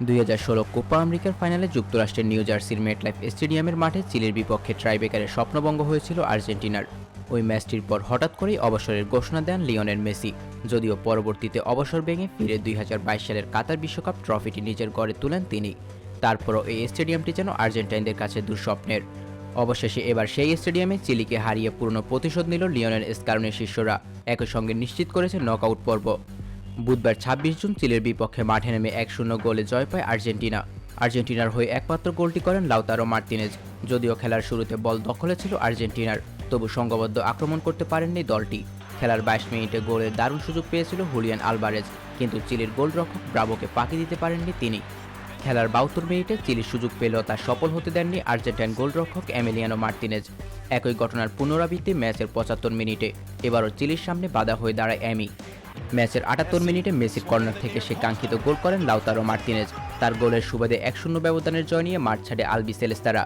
দুই হাজার ষোলো কোপা আমেরিকার ফাইনালে যুক্তরাষ্ট্রের নিউ জার্সির মেটলাইফ স্টেডিয়ামের মাঠে চিলির বিপক্ষে ট্রাইবেকারের স্বপ্নভঙ্গ হয়েছিল আর্জেন্টিনার। ওই ম্যাচটির পর হঠাৎ করেই অবসরের ঘোষণা দেন লিওনেল মেসি। যদিও পরবর্তীতে অবসর ভেঙে ফিরে দুই হাজার বাইশ সালের কাতার বিশ্বকাপ ট্রফিটি নিজের গড়ে তুলেন তিনি। তারপরও এই স্টেডিয়ামটি যেন আর্জেন্টাইনদের কাছে দুঃস্বপ্নের। অবশেষে এবার সেই স্টেডিয়ামে চিলিকে হারিয়ে পূর্ণ প্রতিশোধ নিল লিওনেল স্কারনের শিষ্যরা। একই সঙ্গে নিশ্চিত করেছে নকআউট পর্ব। বুধবার ছাব্বিশ জুন চিলের বিপক্ষে মাঠে নেমে এক শূন্য গোলে জয় পায় আর্জেন্টিনা। আর্জেন্টিনার হয়ে একমাত্র গোলটি করেন লাউতারো মার্তিনেজ। যদিও খেলার শুরুতে বল দখলে ছিল আর্জেন্টিনার, তবু সংঘবদ্ধ আক্রমণ করতে পারেননি দলটি। খেলার বাইশ মিনিটে গোলের দারুণ সুযোগ পেয়েছিল হুলিয়ান আলবারেজ, কিন্তু চিলির গোলরক্ষক ব্রাভোকে পাকি দিতে পারেননি তিনি। খেলার বাহাত্তর মিনিটে চিলির সুযোগ পেলেও তা সফল হতে দেননি আর্জেন্টাইন গোলরক্ষক এমিলিয়ানো মার্তিনেজ। একই ঘটনার পুনরাবৃত্তি ম্যাচের পঁচাত্তর মিনিটে। এবারও চিলির সামনে বাধা হয়ে দাঁড়ায় অ্যামি ম্যাচের আটাত্তর মিনিটে মেসির কর্নার থেকে সে কাঙ্ক্ষিত গোল করেন লাউতারো মার্তিনেজ। তার গোলের সুবাদে এক শূন্য ব্যবধানের জয় নিয়ে মাঠ ছাড়ে আলবি সেলেস্তারা।